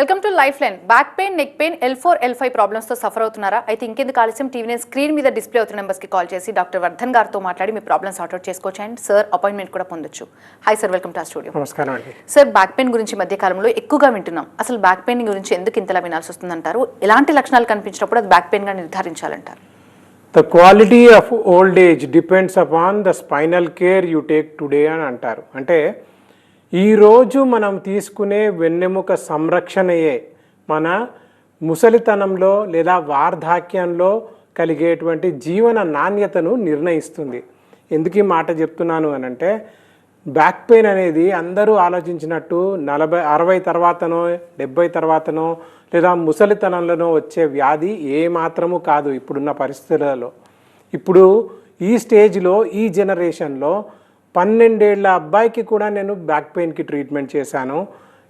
Welcome to life line back pain neck pain L four L five ప్రాబ్లమ్స్తో suffer అవుతున్నారా? అయితే ఇంకెందుకు ఆలస్యం? TV నేను స్క్రీన్ మీద డిస్ప్లే అవుతున్న నెంబర్స్కి కాల్ చేసి డాక్టర్ వర్ధన్ గారితో మాట్లాడి మీ ప్రాబ్లమ్స్ సార్ట్అవుట్ చేసుకోవచ్చు అండ్ సార్ అపాయింట్మెంట్ కూడా పొందొచ్చు. హాయ్ సార్ వెల్కమ్ టు ఆ స్టూడియో నమస్కారం అండి. సార్ బ్యాక్ పెయిన్ గురించి మధ్య కాలంలో ఎక్కువగా వింటున్నాం. అసలు బ్యాక్ పెయిన్ గురించి ఎందుకు ఇంతలా వినాల్సి వస్తుందంటారు? ఎలాంటి లక్షణాలు కనిపించినప్పుడు అది బ్యాక్ పెయిన్గా నిర్ధారించాలంటారు? The quality of old age depends upon the spinal care you take today అని అంటారు. అంటే ఈరోజు మనం తీసుకునే వెన్నెముక సంరక్షణయే మన ముసలితనంలో లేదా వార్ధాక్యంలో కలిగేటువంటి జీవన నాణ్యతను నిర్ణయిస్తుంది. ఎందుకు ఈ మాట చెప్తున్నాను అని అంటే బ్యాక్ పెయిన్ అనేది అందరూ ఆలోచించినట్టు నలభై అరవై తర్వాతనో డెబ్బై తర్వాతనో లేదా ముసలితనంలోనో వచ్చే వ్యాధి ఏ మాత్రము కాదు ఇప్పుడున్న పరిస్థితులలో. ఇప్పుడు ఈ స్టేజ్లో ఈ జనరేషన్లో పన్నెండేళ్ళ అబ్బాయికి కూడా నేను బ్యాక్ పెయిన్కి ట్రీట్మెంట్ చేశాను.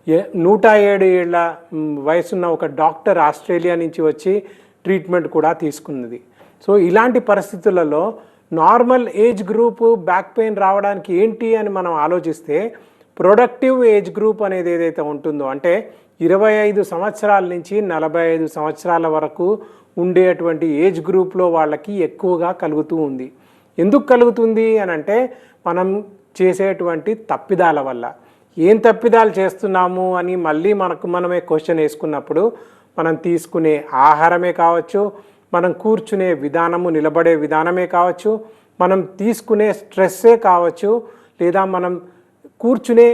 ఏ- నూట ఏడు ఏళ్ళ వయసున్న ఒక డాక్టర్ ఆస్ట్రేలియా నుంచి వచ్చి ట్రీట్మెంట్ కూడా తీసుకున్నది. సో ఇలాంటి పరిస్థితులలో normal age group back pain రావడానికి ఏంటి అని మనం ఆలోచిస్తే ప్రొడక్టివ్ ఏజ్ గ్రూప్ అనేది ఏదైతే ఉంటుందో అంటే ఇరవై ఐదు సంవత్సరాల నుంచి నలభై ఐదు సంవత్సరాల వరకు ఉండేటువంటి ఏజ్ గ్రూప్లో వాళ్ళకి ఎక్కువగా కలుగుతూ ఉంది. ఎందుకు కలుగుతుంది అని అంటే మనం చేసేటువంటి తప్పిదాల వల్ల. ఏం తప్పిదాలు చేస్తున్నాము అని మళ్ళీ మనకు మనమే క్వశ్చన్ వేసుకున్నప్పుడు మనం తీసుకునే ఆహారమే కావచ్చు మనం కూర్చునే విధానము నిలబడే విధానమే కావచ్చు మనం తీసుకునే స్ట్రెస్సే కావచ్చు లేదా మనం కూర్చునే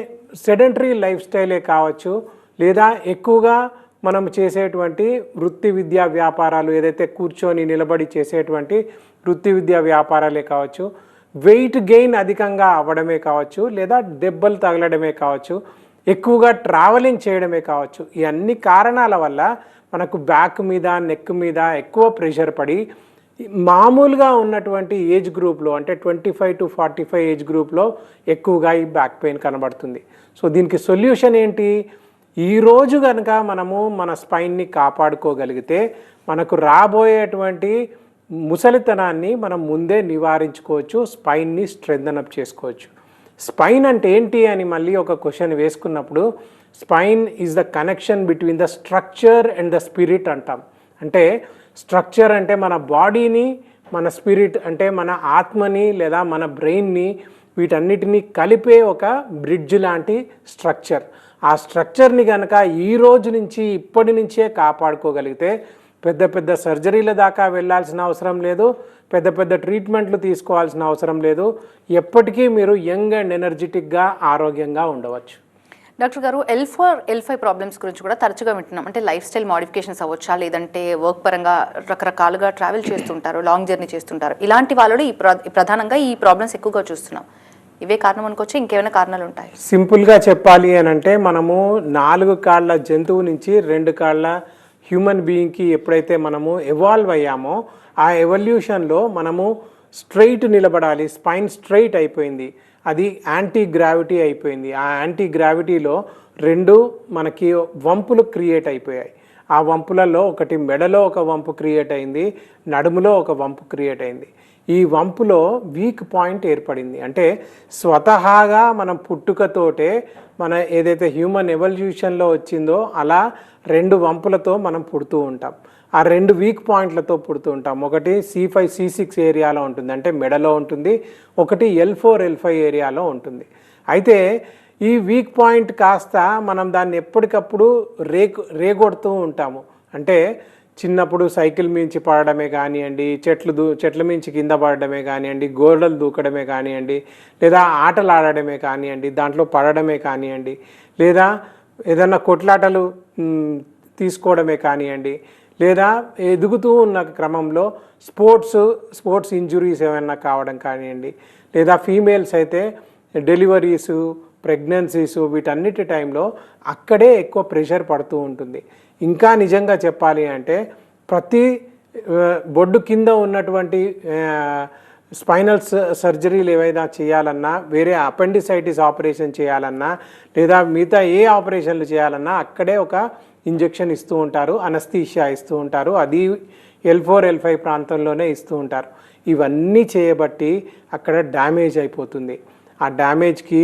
సెడెంటరీ లైఫ్ స్టైలే కావచ్చు లేదా ఎక్కువగా మనం చేసేటువంటి వృత్తి విద్యా వ్యాపారాలు ఏదైతే కూర్చొని నిలబడి చేసేటువంటి వృత్తి విద్యా వ్యాపారాలే కావచ్చు వెయిట్ గెయిన్ అధికంగా అవ్వడమే కావచ్చు లేదా దెబ్బలు తగలడమే కావచ్చు ఎక్కువగా ట్రావెలింగ్ చేయడమే కావచ్చు ఈ అన్ని కారణాల వల్ల మనకు బ్యాక్ మీద నెక్ మీద ఎక్కువ ప్రెషర్ పడి మామూలుగా ఉన్నటువంటి ఏజ్ గ్రూప్లో అంటే twenty five to forty five age గ్రూప్లో ఎక్కువగా ఈ బ్యాక్ పెయిన్ కనబడుతుంది. సో దీనికి సొల్యూషన్ ఏంటి? ఈరోజు కనుక మనము మన స్పైన్ని కాపాడుకోగలిగితే మనకు రాబోయేటువంటి ముసలితనాన్ని మనం ముందే నివారించుకోవచ్చు స్పైన్ని స్ట్రెంథన్ అప్ చేసుకోవచ్చు. స్పైన్ అంటే ఏంటి అని మళ్ళీ ఒక క్వశ్చన్ వేసుకున్నప్పుడు spine is the connection between the structure and the spirit అంటాం. అంటే స్ట్రక్చర్ అంటే మన బాడీని మన స్పిరిట్ అంటే మన ఆత్మని లేదా మన బ్రెయిన్ని వీటన్నిటినీ కలిపే ఒక బ్రిడ్జ్ లాంటి స్ట్రక్చర్ ఆ స్ట్రక్చర్ని కనుక ఈ రోజు నుంచి ఇప్పటి నుంచే కాపాడుకోగలిగితే పెద్ద పెద్ద సర్జరీల దాకా వెళ్ళాల్సిన అవసరం లేదు. పెద్ద పెద్ద ట్రీట్మెంట్లు తీసుకోవాల్సిన అవసరం లేదు. ఎప్పటికీ మీరు యంగ్ అండ్ ఎనర్జెటిక్గా ఆరోగ్యంగా ఉండవచ్చు. డాక్టర్ గారు L four L five problems గురించి కూడా తరచుగా వింటున్నాం. అంటే లైఫ్ స్టైల్ మోడిఫికేషన్స్ అవ్వచ్చా? లేదంటే వర్క్ పరంగా రకరకాలుగా ట్రావెల్ చేస్తుంటారు లాంగ్ జర్నీ చేస్తుంటారు. ఇలాంటి వాళ్ళలో ఈ ప్ర- ప్రధానంగా ఈ ప్రాబ్లమ్స్ ఎక్కువగా చూస్తున్నాం. ఇవే కారణం అనుకోవచ్చు? ఇంకేమైనా కారణాలు ఉంటాయి? సింపుల్గా చెప్పాలి అని అంటే మనము నాలుగు కాళ్ళ జంతువు నుంచి రెండు కాళ్ళ హ్యూమన్ బీయింగ్కి ఎప్పుడైతే మనము ఎవాల్వ్ అయ్యామో ఆ ఎవల్యూషన్లో మనము స్ట్రైట్ నిలబడాలి స్పైన్ స్ట్రైట్ అయిపోయింది. అది యాంటీ గ్రావిటీ అయిపోయింది. ఆ యాంటీ గ్రావిటీలో రెండు మనకి వంపులు క్రియేట్ అయిపోయాయి. ఆ వంపులలో ఒకటి మెడలో ఒక వంపు క్రియేట్ అయింది నడుములో ఒక వంపు క్రియేట్ అయింది. ఈ వంపులో వీక్ పాయింట్ ఏర్పడింది. అంటే స్వతహాగా మనం పుట్టుకతోటే మన ఏదైతే హ్యూమన్ ఎవల్యూషన్లో వచ్చిందో అలా రెండు వంపులతో మనం పుడుతూ ఉంటాం. ఆ రెండు వీక్ పాయింట్లతో పుడుతూ ఉంటాం. ఒకటి సి ఫైవ్ సి సిక్స్ ఏరియాలో ఉంటుంది. అంటే మెడలో ఉంటుంది. ఒకటి ఎల్ ఫోర్ ఎల్ ఫైవ్ ఏరియాలో ఉంటుంది. అయితే ఈ వీక్ పాయింట్ కాస్త మనం దాన్ని ఎప్పటికప్పుడు రేకు రేగొడుతూ ఉంటాము. అంటే చిన్నప్పుడు సైకిల్ మించి పడడమే కానివ్వండి చెట్లు దూ చెట్ల మించి కింద పడడమే కానివ్వండి గోడలు దూకడమే కానివ్వండి లేదా ఆటలు ఆడడమే కానివ్వండి దాంట్లో పడడమే కానివ్వండి లేదా ఏదన్నా కొట్లాటలు తీసుకోవడమే కానివ్వండి లేదా ఎదుగుతూ ఉన్న క్రమంలో స్పోర్ట్స్ స్పోర్ట్స్ ఇంజురీస్ ఏమైనా కావడం కానివ్వండి లేదా ఫీమేల్స్ అయితే డెలివరీసు ప్రెగ్నెన్సీస్ వీటన్నిటి టైంలో అక్కడే ఎక్కువ ప్రెషర్ పడుతూ ఉంటుంది. ఇంకా నిజంగా చెప్పాలి అంటే ప్రతి బొడ్డు కింద ఉన్నటువంటి స్పైనల్ సర్జరీలు ఏవైనా చేయాలన్నా వేరే అపెండిసైటిస్ ఆపరేషన్ చేయాలన్నా లేదా మిగతా ఏ ఆపరేషన్లు చేయాలన్నా అక్కడే ఒక ఇంజెక్షన్ ఇస్తూ ఉంటారు అనస్థీషియా ఇస్తూ ఉంటారు అది ఎల్ ఫోర్ ఎల్ ఫైవ్ ప్రాంతంలోనే ఇస్తూ ఉంటారు. ఇవన్నీ చేయబట్టి అక్కడ డ్యామేజ్ అయిపోతుంది. ఆ డ్యామేజ్కి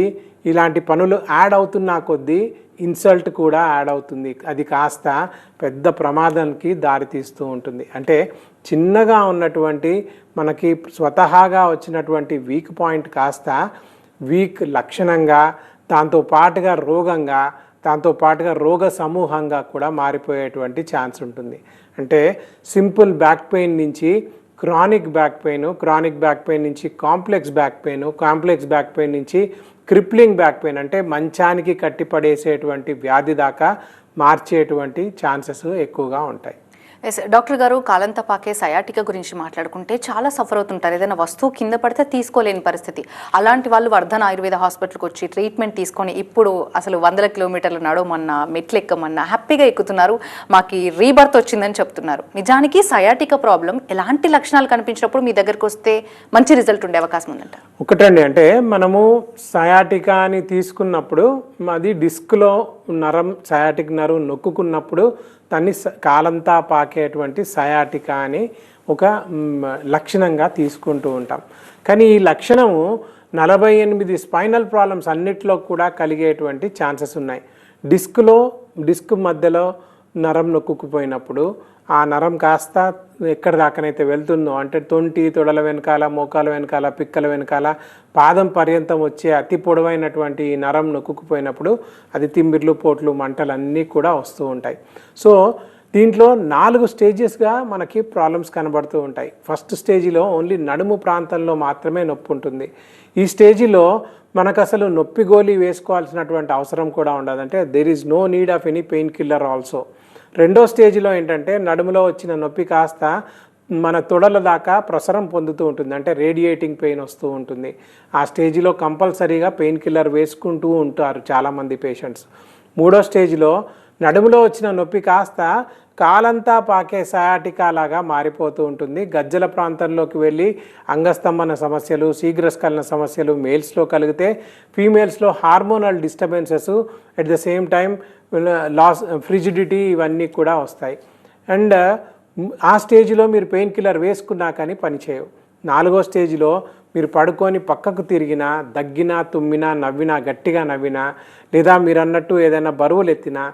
ఇలాంటి పనులు యాడ్ అవుతున్నా కొద్దీ ఇన్సల్ట్ కూడా యాడ్ అవుతుంది. అది కాస్త పెద్ద ప్రమాదానికి దారితీస్తూ ఉంటుంది. అంటే చిన్నగా ఉన్నటువంటి మనకి స్వతహాగా వచ్చినటువంటి వీక్ పాయింట్ కాస్త వీక్ లక్షణంగా దాంతో పాటుగా రోగంగా దాంతో పాటుగా రోగ సమూహంగా కూడా మారిపోయేటువంటి ఛాన్స్ ఉంటుంది. అంటే సింపుల్ బ్యాక్ పెయిన్ నుంచి chronic back pain chronic back pain నుంచి complex back pain complex back pain నుంచి క్రిప్లింగ్ బ్యాక్ పెయిన్ అంటే మంచానికి కట్టిపడేసేటువంటి వ్యాధి దాకా మార్చేటువంటి ఛాన్సెస్ ఎక్కువగా ఉంటాయి. ఎస్ డాక్టర్ గారు కాలంతా పాకే సయాటిక గురించి మాట్లాడుకుంటే చాలా సఫర్ అవుతుంటారు. ఏదైనా వస్తువు కింద పడితే తీసుకోలేని పరిస్థితి. అలాంటి వాళ్ళు వర్ధన్ ఆయుర్వేద హాస్పిటల్కి వచ్చి ట్రీట్మెంట్ తీసుకొని ఇప్పుడు అసలు వందల కిలోమీటర్ల నడవమన్నా మెట్లు ఎక్కమన్నా హ్యాపీగా ఎక్కుతున్నారు. మాకు రీబర్త్ వచ్చిందని చెప్తున్నారు. నిజానికి సయాటిక ప్రాబ్లం ఎలాంటి లక్షణాలు కనిపించినప్పుడు మీ దగ్గరకు వస్తే మంచి రిజల్ట్ ఉండే అవకాశం ఉందంట. ఒకటండి అంటే మనము సయాటికా అని తీసుకున్నప్పుడు అది డిస్క్లో నరం సయాటిక్ నరం నొక్కుకున్నప్పుడు దాన్ని స- కాలంతా పాకేటువంటి సయాటికా అని ఒక లక్షణంగా తీసుకుంటూ ఉంటాం. కానీ ఈ లక్షణము నలభై ఎనిమిది స్పైనల్ ప్రాబ్లమ్స్ అన్నిట్లో కూడా కలిగేటువంటి ఛాన్సెస్ ఉన్నాయి. డిస్క్లో డిస్క్ మధ్యలో నరం నొక్కుపోయినప్పుడు ఆ నరం కాస్త ఎక్కడి దాకానైతే వెళ్తుందో అంటే తొంటి తొడల వెనకాల మోకాల వెనకాల పిక్కల వెనకాల పాదం పర్యంతం వచ్చే అతి పొడవైనటువంటి ఈ నరం నొక్కుకుపోయినప్పుడు అది తిమ్మిర్లు పోట్లు మంటలు అన్నీ కూడా వస్తూ ఉంటాయి. సో దీంట్లో నాలుగు స్టేజెస్గా మనకి ప్రాబ్లమ్స్ కనబడుతూ ఉంటాయి. ఫస్ట్ స్టేజిలో ఓన్లీ నడుము ప్రాంతంలో మాత్రమే నొప్పి ఉంటుంది. ఈ స్టేజిలో మనకు అసలు నొప్పి గోళీ వేసుకోవాల్సినటువంటి అవసరం కూడా ఉండదు. అంటే there is no need of any painkiller also రెండో స్టేజ్లో ఏంటంటే నడుములో వచ్చిన నొప్పి కాస్త మన తొడల దాకా ప్రసరం పొందుతూ ఉంటుంది. అంటే రేడియేటింగ్ పెయిన్ వస్తూ ఉంటుంది. ఆ స్టేజ్లో కంపల్సరీగా పెయిన్ కిల్లర్ వేసుకుంటూ ఉంటారు చాలామంది పేషెంట్స్. మూడో స్టేజ్లో నడుములో వచ్చిన నొప్పి కాస్త కాలంతా పాకే సయాటికాలాగా మారిపోతూ ఉంటుంది. గజ్జల ప్రాంతంలోకి వెళ్ళి అంగస్తంభన సమస్యలు శీఘ్రస్ఖలన సమస్యలు మేల్స్లో కలిగితే ఫీమేల్స్లో hormonal disturbances at the same time loss frigidity ఇవన్నీ కూడా వస్తాయి. అండ్ ఆ స్టేజ్లో మీరు పెయిన్ కిల్లర్ వేసుకున్నా కానీ పనిచేయవు నాలుగో స్టేజ్లో మీరు పడుకొని పక్కకు తిరిగినా దగ్గినా తుమ్మినా నవ్వినా గట్టిగా నవ్వినా లేదా మీరు అన్నట్టు ఏదైనా బరువులు ఎత్తినా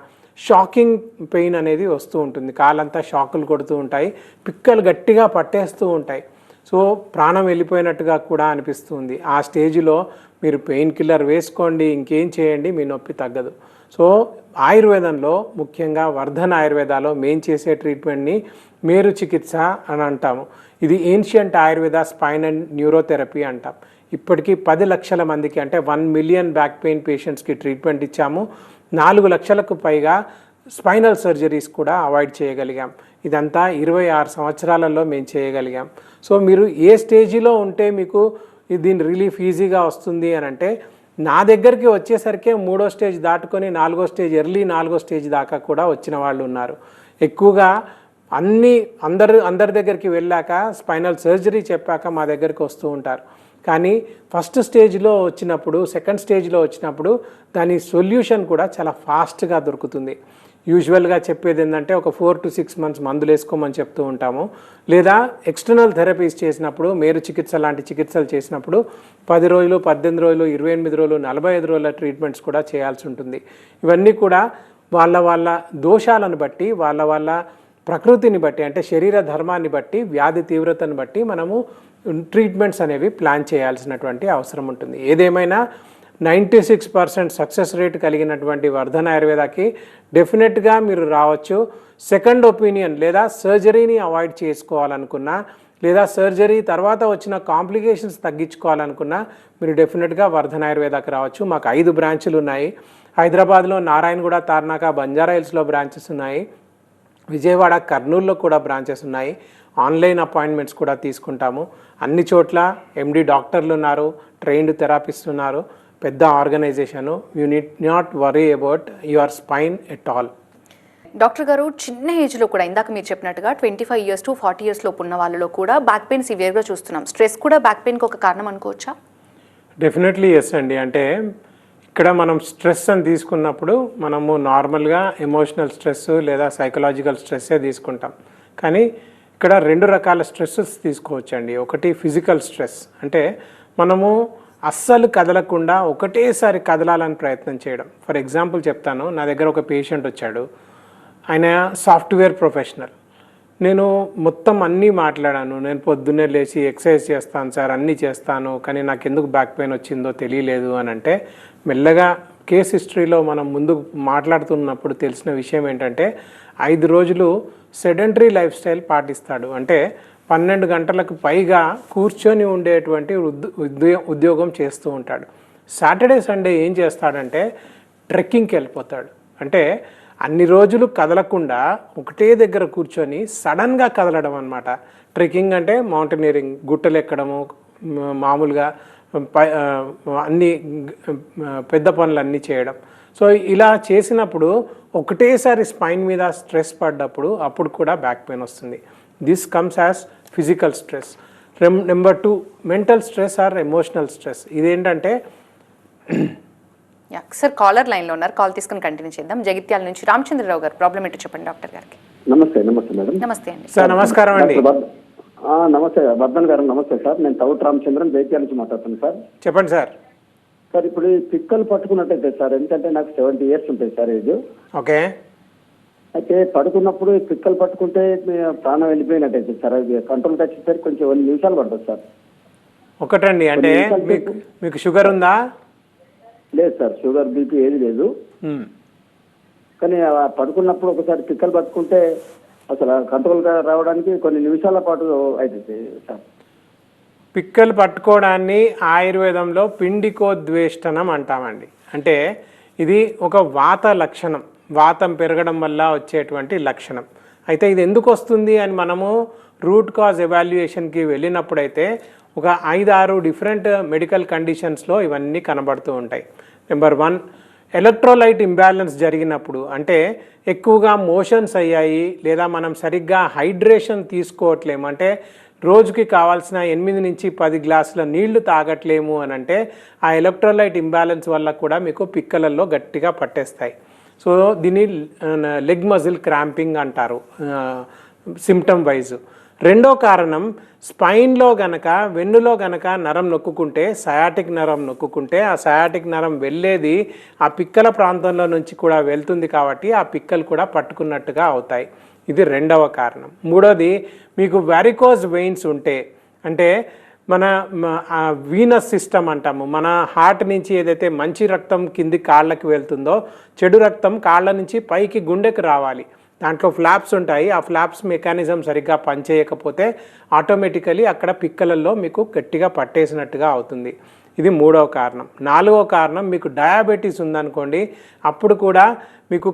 షాకింగ్ పెయిన్ అనేది వస్తూ ఉంటుంది. కాలంతా షాకులు కొడుతూ ఉంటాయి. పిక్కలు గట్టిగా పట్టేస్తూ ఉంటాయి. సో ప్రాణం వెళ్ళిపోయినట్టుగా కూడా అనిపిస్తుంది. ఆ స్టేజ్లో మీరు పెయిన్ కిల్లర్ వేసుకోండి ఇంకేం చేయండి మీ నొప్పి తగ్గదు. సో ఆయుర్వేదంలో ముఖ్యంగా వర్ధన్ ఆయుర్వేదాలో మేం చేసే ట్రీట్మెంట్ని మేరు చికిత్స అని అంటాము. ఇది ancient Ayurveda spine and neurotherapy అంటాం. ఇప్పటికీ పది లక్షల మందికి అంటే వన్ మిలియన్ బ్యాక్ పెయిన్ పేషెంట్స్కి ట్రీట్మెంట్ ఇచ్చాము. నాలుగు లక్షలకు పైగా స్పైనల్ సర్జరీస్ కూడా అవాయిడ్ చేయగలిగాం. ఇదంతా ఇరవై ఆరు సంవత్సరాలలో మేము చేయగలిగాం. సో మీరు ఏ స్టేజిలో ఉంటే మీకు దీని రిలీఫ్ ఈజీగా వస్తుంది అని అంటే నా దగ్గరికి వచ్చేసరికే మూడో స్టేజ్ దాటుకొని నాలుగో స్టేజ్ ఎర్లీ నాలుగో స్టేజ్ దాకా కూడా వచ్చిన వాళ్ళు ఉన్నారు. ఎక్కువగా అన్నీ అందరు అందరి దగ్గరికి వెళ్ళాక స్పైనల్ సర్జరీ చెప్పాక మా దగ్గరికి వస్తూ ఉంటారు. కానీ ఫస్ట్ స్టేజ్లో వచ్చినప్పుడు సెకండ్ స్టేజ్లో వచ్చినప్పుడు దాని సొల్యూషన్ కూడా చాలా ఫాస్ట్గా దొరుకుతుంది. యూజువల్గా చెప్పేది ఏంటంటే ఒక ఫోర్ టు సిక్స్ మంత్స్ మందులు వేసుకోమని చెప్తూ ఉంటాము. లేదా ఎక్స్టర్నల్ థెరపీస్ చేసినప్పుడు మేరు చికిత్స లాంటి చికిత్సలు చేసినప్పుడు పది రోజులు పద్దెనిమిది రోజులు ఇరవై ఎనిమిది రోజులు నలభై ఐదు రోజుల ట్రీట్మెంట్స్ కూడా చేయాల్సి ఉంటుంది. ఇవన్నీ కూడా వాళ్ళ వాళ్ళ దోషాలను బట్టి వాళ్ళ వాళ్ళ ప్రకృతిని బట్టి అంటే శరీర ధర్మాన్ని బట్టి వ్యాధి తీవ్రతను బట్టి మనము ట్రీట్మెంట్స్ అనేవి ప్లాన్ చేయాల్సినటువంటి అవసరం ఉంటుంది. ఏదేమైనా ninety six percent success rate కలిగినటువంటి వర్ధన ఆయుర్వేదకి డెఫినెట్గా మీరు రావచ్చు. సెకండ్ ఒపీనియన్ లేదా సర్జరీని అవాయిడ్ చేసుకోవాలనుకున్నా లేదా సర్జరీ తర్వాత వచ్చిన కాంప్లికేషన్స్ తగ్గించుకోవాలనుకున్నా మీరు డెఫినెట్గా వర్ధన ఆయుర్వేదాకి రావచ్చు. మాకు ఐదు బ్రాంచులు ఉన్నాయి. హైదరాబాద్లో నారాయణగూడ తార్నాక బంజారా హిల్స్లో బ్రాంచెస్ ఉన్నాయి. విజయవాడ కర్నూలులో కూడా బ్రాంచెస్ ఉన్నాయి. ఆన్లైన్ అపాయింట్మెంట్స్ కూడా తీసుకుంటాము. అన్ని చోట్ల ఎండి డాక్టర్లు ఉన్నారు ట్రైన్డ్ థెరపిస్ట్ ఉన్నారు. పెద్ద organisation you need not worry about your spine at all. Doctor గారు చిన్న ఏజ్లో కూడా ఇందాక మీరు చెప్పినట్టుగా twenty five years to forty years లోపు ఉన్న వాళ్ళలో కూడా బ్యాక్ పెయిన్ సివియర్గా చూస్తున్నాం. స్ట్రెస్ కూడా బ్యాక్ పెయిన్కి ఒక కారణం అనుకోవచ్చా? డెఫినెట్లీ ఎస్ అండి. అంటే ఇక్కడ మనం స్ట్రెస్ అని తీసుకున్నప్పుడు మనము నార్మల్గా ఎమోషనల్ స్ట్రెస్ లేదా సైకలాజికల్ స్ట్రెస్సే తీసుకుంటాం. కానీ ఇక్కడ రెండు రకాల స్ట్రెస్సెస్ తీసుకోవచ్చండి. ఒకటి ఫిజికల్ స్ట్రెస్. అంటే మనము అస్సలు కదలకుండా ఒకటేసారి కదలాలని ప్రయత్నం చేయడం. ఫర్ ఎగ్జాంపుల్ చెప్తాను నా దగ్గర ఒక పేషెంట్ వచ్చాడు. ఆయన సాఫ్ట్వేర్ ప్రొఫెషనల్. నేను మొత్తం అన్నీ మాట్లాడాను. నేను పొద్దున్నే లేచి ఎక్సర్సైజ్ చేస్తాను సార్ అన్నీ చేస్తాను కానీ నాకు ఎందుకు బ్యాక్ పెయిన్ వచ్చిందో తెలియలేదు అని అంటే మెల్లగా కేస్ హిస్టరీలో మనం ముందు మాట్లాడుతున్నప్పుడు తెలిసిన విషయం ఏంటంటే ఐదు రోజులు సెడెంటరీ లైఫ్ స్టైల్ పాటిస్తాడు. అంటే పన్నెండు గంటలకు పైగా కూర్చొని ఉండేటువంటి ఉద్యోగం చేస్తూ ఉంటాడు. సాటర్డే సండే ఏం చేస్తాడంటే ట్రెక్కింగ్కి వెళ్ళిపోతాడు. అంటే అన్ని రోజులు కదలకుండా ఒకటే దగ్గర కూర్చొని సడన్గా కదలడం అనమాట ట్రెక్కింగ్ అంటే మౌంటైనీరింగ్ గుట్టలు ఎక్కడము మామూలుగా పై అన్ని పెద్ద పనులు అన్నీ చేయడం. సో ఇలా చేసినప్పుడు ఒకటేసారి స్పైన్ మీద స్ట్రెస్ పడ్డప్పుడు అప్పుడు కూడా బ్యాక్ పెయిన్ వస్తుంది. This comes as physical stress number two mental stress or emotional stress ఇదేంటంటే యా సార్ కాలర్ లైన్లో ఉన్నారు. కాల్ తీసుకుని కంటిన్యూ చేద్దాం. జగిత్యాల నుంచి రామచంద్రరావు గారు. ప్రాబ్లం ఏంటో చెప్పండి డాక్టర్ గారికి. నమస్తే నమస్తే మేడం. నమస్తే అండి. సార్ నమస్కారం అండి. నమస్తే వర్ధన్ గారు నమస్తే సార్. నేను తౌట్ రామచంద్రన్ జైత్యాల నుంచి మాట్లాడుతున్నాను సార్. చెప్పండి సార్. సార్ ఇప్పుడు పిక్కలు పట్టుకున్నట్టయితే సార్ ఎందుకంటే నాకు సెవెంటీ ఇయర్స్ ఉంటాయి సార్ ఏజ్. ఓకే. అయితే పడుకున్నప్పుడు పిక్కలు పట్టుకుంటే ప్రాణం వెళ్ళిపోయినట్టయితే సార్ అది కంట్రోల్కి వచ్చేసరికి కొంచెం కొన్ని నిమిషాలు పడుతుంది సార్. ఒకటండి అంటే మీకు మీకు షుగర్ ఉందా? లేదు సార్ షుగర్ బీపీ ఏది లేదు. కానీ పడుకున్నప్పుడు ఒకసారి పిక్కలు పట్టుకుంటే అసలు కంట్రోల్గా రావడానికి కొన్ని నిమిషాల పాటు అవుతుంది సార్. పిక్కలు పట్టుకోవడాన్ని ఆయుర్వేదంలో పిండికోద్వేష్టనం అంటామండి. అంటే ఇది ఒక వాత లక్షణం. వాతం పెరగడం వల్ల వచ్చేటువంటి లక్షణం. అయితే ఇది ఎందుకు వస్తుంది అని మనము రూట్ కాజ్ ఎవాల్యుయేషన్కి వెళ్ళినప్పుడైతే ఒక ఐదు ఆరు డిఫరెంట్ మెడికల్ కండిషన్స్లో ఇవన్నీ కనబడుతూ ఉంటాయి. నెంబర్ వన్ ఎలక్ట్రోలైట్ ఇంబ్యాలెన్స్ జరిగినప్పుడు అంటే ఎక్కువగా మోషన్స్ అయ్యాయి లేదా మనం సరిగ్గా హైడ్రేషన్ తీసుకోవట్లేము. అంటే రోజుకి కావాల్సిన ఎనిమిది నుంచి పది గ్లాసుల నీళ్ళు తాగట్లేము అని అంటే ఆ ఎలక్ట్రోలైట్ ఇంబ్యాలెన్స్ వల్ల కూడా మీకు పిక్కలల్లో గట్టిగా పట్టేస్తాయి. సో దీన్ని లెగ్ మజిల్ క్రాంపింగ్ అంటారు సిమ్టమ్ వైజ్ రెండో కారణం స్పైన్లో గనక వెన్నులో గనక నరం నొక్కుకుంటే సయాటిక్ నరం నొక్కుకుంటే ఆ సయాటిక్ నరం వెళ్ళేది ఆ పిక్కల ప్రాంతంలో నుంచి కూడా వెళ్తుంది కాబట్టి ఆ పిక్కలు కూడా పట్టుకున్నట్టుగా అవుతాయి. ఇది రెండవ కారణం. మూడోది మీకు వ్యారికోజ్ వెయిన్స్ ఉంటే అంటే మన వీనస్ సిస్టమ్ అంటాము మన హార్ట్ నుంచి ఏదైతే మంచి రక్తం కింది కాళ్ళకి వెళ్తుందో చెడు రక్తం కాళ్ళ నుంచి పైకి గుండెకి రావాలి. దాంట్లో ఫ్లాప్స్ ఉంటాయి ఆ ఫ్లాప్స్ మెకానిజం సరిగ్గా పనిచేయకపోతే ఆటోమేటికలీ అక్కడ పిక్కలలో మీకు గట్టిగా పట్టేసినట్టుగా అవుతుంది. ఇది మూడవ కారణం. నాలుగవ కారణం మీకు డయాబెటీస్ ఉందనుకోండి అప్పుడు కూడా మీకు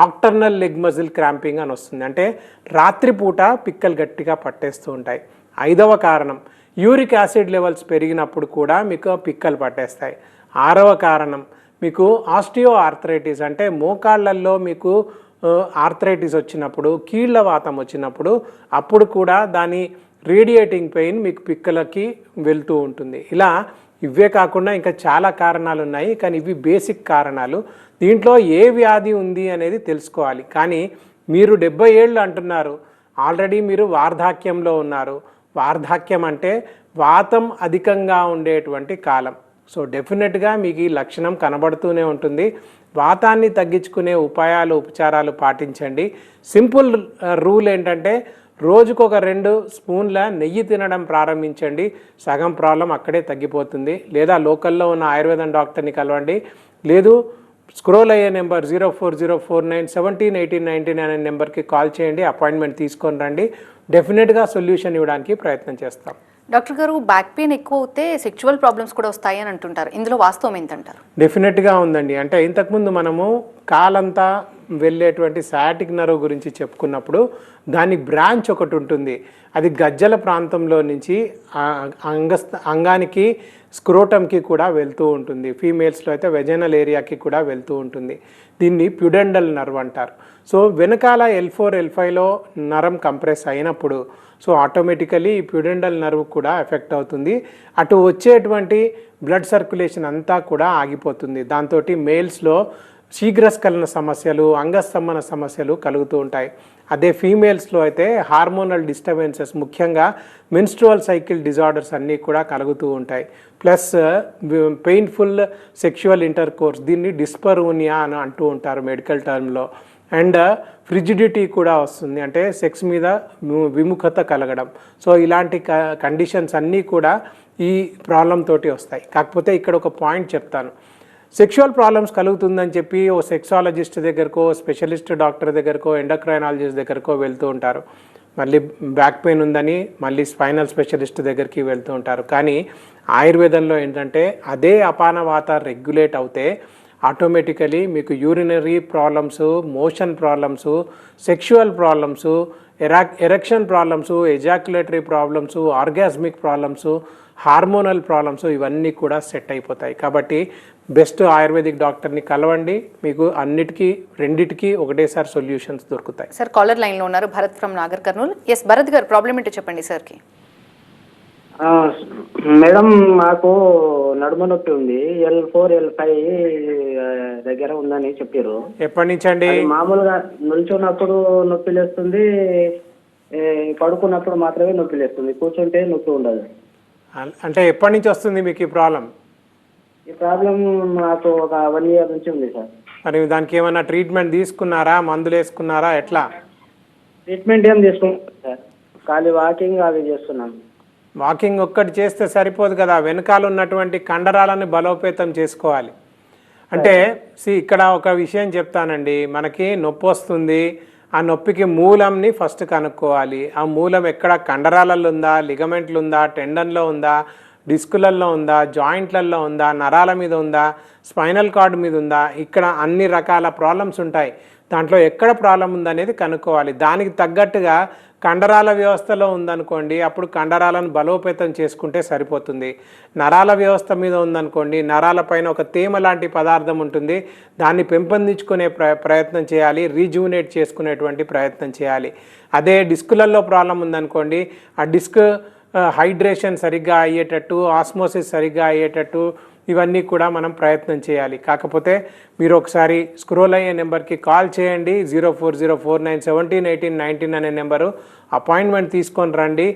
నాక్టర్నల్ లెగ్ మజిల్ క్రాంపింగ్ అని వస్తుంది. అంటే రాత్రిపూట పిక్కలు గట్టిగా పట్టేస్తూ ఉంటాయి. ఐదవ కారణం యూరిక్ యాసిడ్ లెవెల్స్ పెరిగినప్పుడు కూడా మీకు పిక్కలు పట్టేస్తాయి. ఆరవ కారణం మీకు ఆస్టియో ఆర్థరైటిస్ అంటే మోకాళ్ళల్లో మీకు ఆర్థరైటిస్ వచ్చినప్పుడు కీళ్ళ వాతం వచ్చినప్పుడు అప్పుడు కూడా దాని రేడియేటింగ్ పెయిన్ మీకు పిక్కలకి వెళ్తూ ఉంటుంది. ఇలా ఇవే కాకుండా ఇంకా చాలా కారణాలు ఉన్నాయి. కానీ ఇవి బేసిక్ కారణాలు. దీంట్లో ఏ వ్యాధి ఉంది అనేది తెలుసుకోవాలి. కానీ మీరు డెబ్బై ఏళ్ళు అంటున్నారు. ఆల్రెడీ మీరు వార్ధాక్యంలో ఉన్నారు. వార్ధాక్యం అంటే వాతం అధికంగా ఉండేటువంటి కాలం. సో డెఫినెట్గా మీకు ఈ లక్షణం కనబడుతూనే ఉంటుంది. వాతాన్ని తగ్గించుకునే ఉపాయాలు ఉపచారాలు పాటించండి. సింపుల్ రూల్ ఏంటంటే రోజుకు ఒక రెండు స్పూన్ల నెయ్యి తినడం ప్రారంభించండి. సగం ప్రాబ్లం అక్కడే తగ్గిపోతుంది. లేదా లోకల్లో ఉన్న ఆయుర్వేదం డాక్టర్ని కలవండి. లేదు స్క్రోల్ అయ్యే number zero four zero four nine seventeen eighteen nineteen అనే నెంబర్కి కాల్ చేయండి అపాయింట్మెంట్ తీసుకొని రండి. డెఫినెట్గా సొల్యూషన్ ఇవ్వడానికి ప్రయత్నం చేస్తాం. డాక్టర్ గారు బ్యాక్ పెయిన్ ఎక్కువ అవుతే సెక్చువల్ ప్రాబ్లమ్స్ కూడా వస్తాయి అని అంటుంటారు. ఇందులో వాస్తవం ఏంటంటారు? డెఫినెట్గా ఉందండి. అంటే ఇంతకుముందు మనము కాలంతా వెళ్ళేటువంటి సయాటిక్ నర్వ్ గురించి చెప్పుకున్నప్పుడు దాని బ్రాంచ్ ఒకటి ఉంటుంది. అది గజ్జల ప్రాంతంలో నుంచి అంగస్థ అంగానికి స్క్రోటంకి కూడా వెళ్తూ ఉంటుంది. ఫీమేల్స్లో అయితే వెజనల్ ఏరియాకి కూడా వెళ్తూ ఉంటుంది. దీన్ని ప్యుడెండల్ నర్వ్ అంటారు. సో వెనకాల ఎల్ ఫోర్ ఎల్ ఫైవ్లో నరం కంప్రెస్ అయినప్పుడు సో ఆటోమేటికలీ ఈ ప్యుడెండల్ నర్వ్ కూడా ఎఫెక్ట్ అవుతుంది. అటు వచ్చేటువంటి బ్లడ్ సర్క్యులేషన్ అంతా కూడా ఆగిపోతుంది. దాంతో మేల్స్లో శీఘ్రస్ఖలన సమస్యలు అంగస్తంభన సమస్యలు కలుగుతూ ఉంటాయి. అదే ఫీమేల్స్లో అయితే హార్మోనల్ డిస్టర్బెన్సెస్ ముఖ్యంగా మెన్స్ట్రువల్ సైకిల్ డిజార్డర్స్ అన్నీ కూడా కలుగుతూ ఉంటాయి. Plus painful sexual intercourse దీన్ని డిస్పరూనియా అని అంటూ ఉంటారు మెడికల్ టర్మ్లో అండ్ ఫ్రిజిడిటీ కూడా వస్తుంది. అంటే సెక్స్ మీద విముఖత కలగడం. సో ఇలాంటి కండిషన్స్ అన్నీ కూడా ఈ ప్రాబ్లం తోటి వస్తాయి. కాకపోతే ఇక్కడ ఒక పాయింట్ చెప్తాను. సెక్షువల్ ప్రాబ్లమ్స్ కలుగుతుందని చెప్పి ఓ సెక్సాలజిస్ట్ దగ్గరకో స్పెషలిస్ట్ డాక్టర్ దగ్గరకో ఎండోక్రైనాలజిస్ట్ దగ్గరకో వెళ్తూ ఉంటారు. మళ్ళీ బ్యాక్ పెయిన్ ఉందని మళ్ళీ స్పైనల్ స్పెషలిస్ట్ దగ్గరికి వెళ్తూ ఉంటారు. కానీ ఆయుర్వేదంలో ఏంటంటే అదే అపాన వాత రెగ్యులేట్ అవుతే ఆటోమేటికలీ మీకు urinary problems motion problems sexual problems ఎరా erection problems ejaculatory problems orgasmic problems hormonal problems ఇవన్నీ కూడా సెట్ అయిపోతాయి. కాబట్టి బెస్ట్ ఆయుర్వేదిక్ డాక్టర్ని కలవండి. మీకు అన్నిటికీ రెండిటికి ఒకటేసారి సొల్యూషన్స్ దొరుకుతాయి. సార్ కాలర్ లైన్లో ఉన్నారు భరత్ ఫ్రమ్ నాగర్ కర్నూల్. ఎస్ భరత్ గారు ప్రాబ్లం ఏంటో చెప్పండి సార్కి. ఆ, మేడం మాకు నడుము నొప్పి ఉంది. ఎల్ ఫోర్ ఎల్ ఫైవ్ దగ్గర ఉందని చెప్పారు ఎప్పటి నుంచి అండి అది మామూలుగా నిల్చున్నప్పుడు నొప్పి లేస్తుంది. పడుకున్నప్పుడు మాత్రమే నొప్పి లేస్తుంది. కూర్చుంటే నొప్పి ఉండదు. అంటే ఎప్పటి నుంచి వస్తుంది మీకు ఈ ప్రాబ్లం? ఈ ప్రాబ్లం నాకు ఒక వన్ ఇయర్ నుంచి ఉంది సార్. మరి దానికి ఏమైనా ట్రీట్మెంట్ తీసుకున్నారా? మందులు వేసుకున్నారా? ఎట్లా? ట్రీట్మెంట్ ఏం తీసుకుంటాం సార్. ఖాళీ వాకింగ్ అవి చేస్తున్నాం. వాకింగ్ ఒక్కటి చేస్తే సరిపోదు కదా. వెనకాల ఉన్నటువంటి కండరాలను బలోపేతం చేసుకోవాలి. అంటే సి ఇక్కడ ఒక విషయం చెప్తానండి. మనకి నొప్పి వస్తుంది. ఆ నొప్పికి మూలంని ఫస్ట్ కనుక్కోవాలి. ఆ మూలం ఎక్కడ కండరాలలో ఉందా? లిగమెంట్లు ఉందా? టెండన్లో ఉందా? డిస్కులల్లో ఉందా జాయింట్లలో ఉందా నరాల మీద ఉందా స్పైనల్ కార్డ్ మీద ఉందా ఇక్కడ అన్ని రకాల ప్రాబ్లమ్స్ ఉంటాయి. దాంట్లో ఎక్కడ ప్రాబ్లం ఉందనేది కనుక్కోవాలి. దానికి తగ్గట్టుగా కండరాల వ్యవస్థలో ఉందనుకోండి అప్పుడు కండరాలను బలోపేతం చేసుకుంటే సరిపోతుంది. నరాల వ్యవస్థ మీద ఉందనుకోండి నరాల పైన ఒక తేమ లాంటి పదార్థం ఉంటుంది. దాన్ని పెంపొందించుకునే ప్ర ప్రయత్నం చేయాలి రీజువినేట్ చేసుకునేటువంటి ప్రయత్నం చేయాలి. అదే డిస్కులలో ప్రాబ్లం ఉందనుకోండి ఆ డిస్క్ హైడ్రేషన్ సరిగ్గా అయ్యేటట్టు ఆస్మోసిస్ సరిగ్గా అయ్యేటట్టు ఇవన్నీ కూడా మనం ప్రయత్నం చేయాలి. కాకపోతే మీరు ఒకసారి స్క్రోల్ అయ్యే నెంబర్కి కాల్ చేయండి. Zero four zero four nine seventeen eighteen nineteen అనే నెంబరు అపాయింట్మెంట్ తీసుకొని రండి.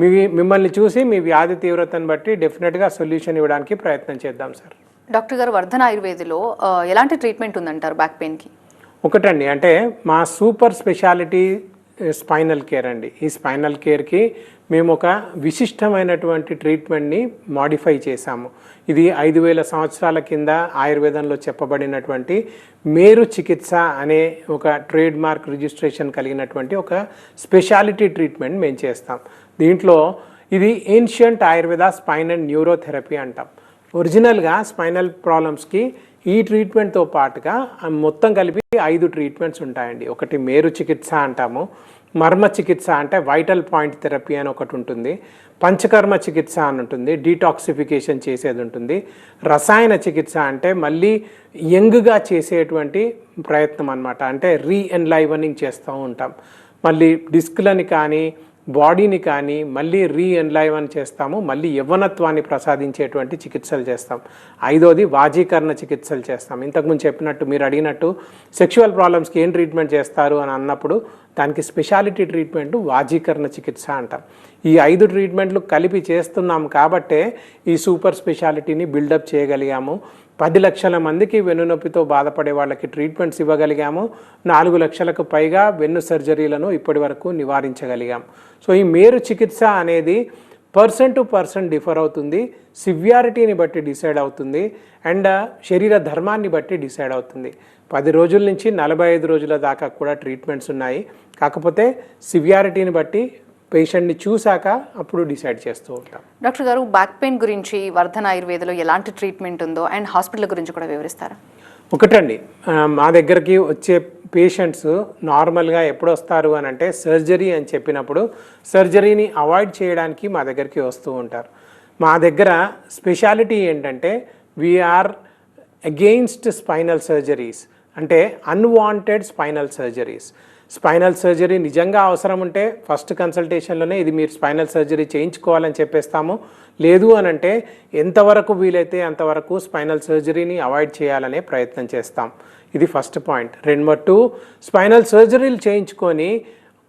మీ మిమ్మల్ని చూసి మీ వ్యాధి తీవ్రతను బట్టి డెఫినెట్గా సొల్యూషన్ ఇవ్వడానికి ప్రయత్నం చేద్దాం సార్. డాక్టర్ గారు వర్ధన ఆయుర్వేదిలో ఎలాంటి ట్రీట్మెంట్ ఉందంటారు బ్యాక్ పెయిన్కి? ఒకటండి అంటే మా సూపర్ స్పెషాలిటీ స్పైనల్ కేర్ అండి. ఈ స్పైనల్ కేర్కి మేము ఒక విశిష్టమైనటువంటి ట్రీట్మెంట్ని మాడిఫై చేశాము. ఇది ఐదు వేల సంవత్సరాల కింద ఆయుర్వేదంలో చెప్పబడినటువంటి మేరు చికిత్స అనే ఒక ట్రేడ్ మార్క్ రిజిస్ట్రేషన్ కలిగినటువంటి ఒక స్పెషాలిటీ ట్రీట్మెంట్ మేము చేస్తాం. దీంట్లో ఇది ancient Ayurveda spine and neurotherapy అంటాం. ఒరిజినల్గా స్పైనల్ ప్రాబ్లమ్స్కి ఈ ట్రీట్మెంట్తో పాటుగా మొత్తం కలిపి ఐదు ట్రీట్మెంట్స్ ఉంటాయండి. ఒకటి మేరు చికిత్స అంటాము మర్మ చికిత్స అంటే వైటల్ పాయింట్ థెరపీ అని ఒకటి ఉంటుంది పంచకర్మ చికిత్స అని ఉంటుంది డీటాక్సిఫికేషన్ చేసేది ఉంటుంది రసాయన చికిత్స అంటే మళ్ళీ యంగ్గా చేసేటువంటి ప్రయత్నం అనమాట అంటే రీ ఎన్లైవనింగ్ చేస్తూ ఉంటాం. మళ్ళీ డిస్క్లని కానీ బాడీని కానీ మళ్ళీ రీ ఎన్లైవన్ చేస్తాము మళ్ళీ యవ్వనత్వాన్ని ప్రసాదించేటువంటి చికిత్సలు చేస్తాం. ఐదోది వాజీకరణ చికిత్సలు చేస్తాం. ఇంతకుముందు చెప్పినట్టు మీరు అడిగినట్టు సెక్షువల్ ప్రాబ్లమ్స్కి ఏం ట్రీట్మెంట్ చేస్తారు అని అన్నప్పుడు దానికి స్పెషాలిటీ ట్రీట్మెంట్ వాజీకరణ చికిత్స అంటాం. ఈ ఐదు ట్రీట్మెంట్లు కలిపి చేస్తున్నాం కాబట్టే ఈ సూపర్ స్పెషాలిటీని బిల్డప్ చేయగలిగాము. పది లక్షల మందికి వెన్నునొప్పితో బాధపడే వాళ్ళకి ట్రీట్మెంట్స్ ఇవ్వగలిగాము. నాలుగు లక్షలకు పైగా వెన్ను సర్జరీలను ఇప్పటి వరకు నివారించగలిగాం. సో ఈ మేరు చికిత్స అనేది పర్సన్ టు పర్సన్ డిఫర్ అవుతుంది. సివియారిటీని బట్టి డిసైడ్ అవుతుంది. అండ్ శరీర ధర్మాన్ని బట్టి డిసైడ్ అవుతుంది. పది రోజుల నుంచి నలభై ఐదు రోజుల దాకా కూడా ట్రీట్మెంట్స్ ఉన్నాయి. కాకపోతే సివియారిటీని బట్టి పేషెంట్ని చూశాక అప్పుడు డిసైడ్ చేస్తూ ఉంటాం. డాక్టర్ గారు బ్యాక్ పెయిన్ గురించి వర్ధన ఆయుర్వేదలో ఎలాంటి ట్రీట్మెంట్ ఉందో అండ్ హాస్పిటల్ గురించి కూడా వివరిస్తారా? ఒకటండి. మా దగ్గరికి వచ్చే పేషెంట్స్ నార్మల్గా ఎప్పుడు వస్తారు అని అంటే సర్జరీ అని చెప్పినప్పుడు సర్జరీని అవాయిడ్ చేయడానికి మా దగ్గరికి వస్తూ ఉంటారు. మా దగ్గర స్పెషాలిటీ ఏంటంటే we are against spinal surgeries అంటే unwanted spinal surgeries spinal surgery నిజంగా అవసరం ఉంటే ఫస్ట్ కన్సల్టేషన్లోనే ఇది మీరు స్పైనల్ సర్జరీ చేయించుకోవాలని చెప్పేస్తాము. లేదు అని అంటే ఎంతవరకు వీలైతే అంతవరకు స్పైనల్ సర్జరీని అవాయిడ్ చేయాలనే ప్రయత్నం చేస్తాం. ఇది first point. Number two spinal సర్జరీలు చేయించుకొని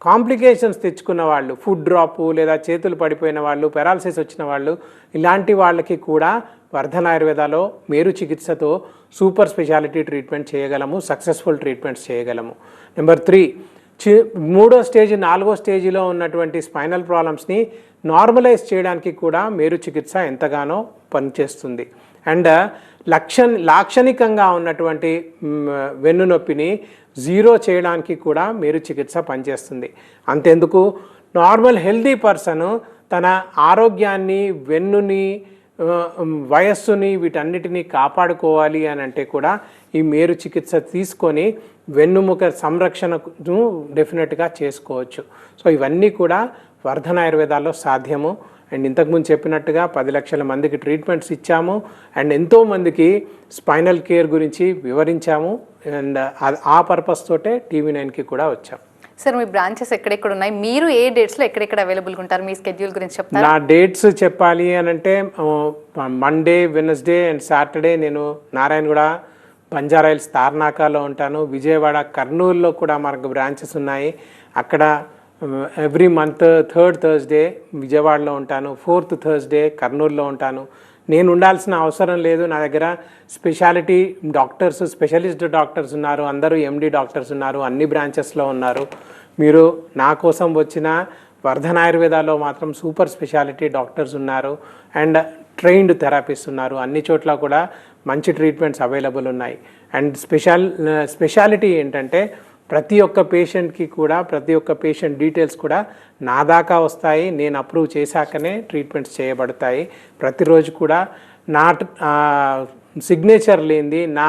కాంప్లికేషన్స్ తెచ్చుకున్న వాళ్ళు ఫుడ్ డ్రాప్ లేదా చేతులు పడిపోయిన వాళ్ళు పెరాలసిస్ వచ్చిన వాళ్ళు ఇలాంటి వాళ్ళకి కూడా వర్ధన ఆయుర్వేదాలో మేరు చికిత్సతో సూపర్ స్పెషాలిటీ ట్రీట్మెంట్ చేయగలము సక్సెస్ఫుల్ ట్రీట్మెంట్స్ చేయగలము. నెంబర్ త్రీ చి మూడో స్టేజ్ నాలుగో స్టేజిలో ఉన్నటువంటి స్పైనల్ ప్రాబ్లమ్స్ని నార్మలైజ్ చేయడానికి కూడా మేరు చికిత్స ఎంతగానో పనిచేస్తుంది. అండ్ లక్ష లాక్షణికంగా ఉన్నటువంటి వెన్ను నొప్పిని జీరో చేయడానికి కూడా మేరు చికిత్స పనిచేస్తుంది. అంతెందుకు నార్మల్ హెల్దీ పర్సన్ తన ఆరోగ్యాన్ని వెన్నుని వయస్సుని వీటన్నిటినీ కాపాడుకోవాలి అని అంటే కూడా ఈ మేరు చికిత్స తీసుకొని వెన్నుముక సంరక్షణను డెఫినెట్గా చేసుకోవచ్చు. సో ఇవన్నీ కూడా వర్ధన ఆయుర్వేదాల్లో సాధ్యము. అండ్ ఇంతకుముందు చెప్పినట్టుగా పది లక్షల మందికి ట్రీట్మెంట్స్ ఇచ్చాము. అండ్ ఎంతో మందికి స్పైనల్ కేర్ గురించి వివరించాము. అండ్ ఆ- ఆ పర్పస్ తోటే టీవీ నైన్కి కూడా వచ్చాం. సార్ మీ బ్రాంచెస్ ఎక్కడెక్కడ ఉన్నాయి? మీరు ఏ డేట్స్లో ఎక్కడెక్కడ అవైలబుల్గా ఉంటారు? మీ స్కెడ్యూల్ గురించి చెప్తారా? నా డేట్స్ చెప్పాలి అని అంటే మండే వెనస్డే అండ్ సాటర్డే నేను నారాయణగూడ బంజారాయిల్స్ తార్నాకాలో ఉంటాను. విజయవాడ కర్నూలులో కూడా మనకు బ్రాంచెస్ ఉన్నాయి. అక్కడ ఎవ్రీ మంత్ థర్డ్ థర్స్డే విజయవాడలో ఉంటాను. ఫోర్త్ థర్స్డే కర్నూలులో ఉంటాను. నేను ఉండాల్సిన అవసరం లేదు నా దగ్గర. స్పెషాలిటీ డాక్టర్స్ స్పెషలిస్ట్ డాక్టర్స్ ఉన్నారు. అందరూ ఎండి డాక్టర్స్ ఉన్నారు. అన్ని బ్రాంచెస్లో ఉన్నారు. మీరు నా కోసం వచ్చిన వర్ధన ఆయుర్వేదాలో మాత్రం సూపర్ స్పెషాలిటీ డాక్టర్స్ ఉన్నారు. అండ్ ట్రైన్డ్ థెరపిస్ట్ ఉన్నారు. అన్ని చోట్ల కూడా మంచి ట్రీట్మెంట్స్ అవైలబుల్ ఉన్నాయి. అండ్ స్పెషల్ స్పెషాలిటీ ఏంటంటే ప్రతి ఒక్క పేషెంట్కి కూడా ప్రతి ఒక్క పేషెంట్ డీటెయిల్స్ కూడా నా దాకా వస్తాయి. నేను అప్రూవ్ చేశాకనే ట్రీట్మెంట్స్ చేయబడతాయి. ప్రతిరోజు కూడా నా సిగ్నేచర్ లేనిది నా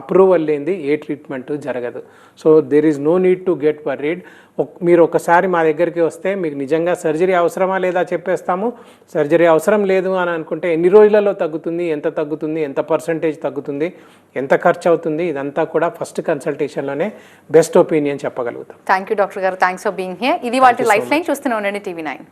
అప్రూవల్ లేనిది ఏ ట్రీట్మెంట్ జరగదు. So there is no need to get worried మీరు ఒకసారి మా దగ్గరికి వస్తే మీకు నిజంగా సర్జరీ అవసరమా లేదా చెప్పేస్తాము. సర్జరీ అవసరం లేదు అని అనుకుంటే ఎన్ని రోజులలో తగ్గుతుంది ఎంత తగ్గుతుంది ఎంత పర్సంటేజ్ తగ్గుతుంది ఎంత ఖర్చు అవుతుంది ఇదంతా కూడా ఫస్ట్ కన్సల్టేషన్లోనే బెస్ట్ ఒపీనియన్ చెప్పగలుగుతాం. థ్యాంక్ యూ డాక్టర్ గారు. థ్యాంక్స్ ఫర్ బీయింగ్ హియర్ ఇది వాటి లైఫ్ లైన్ చూస్తూనే ఉండండి టీవీ నైన్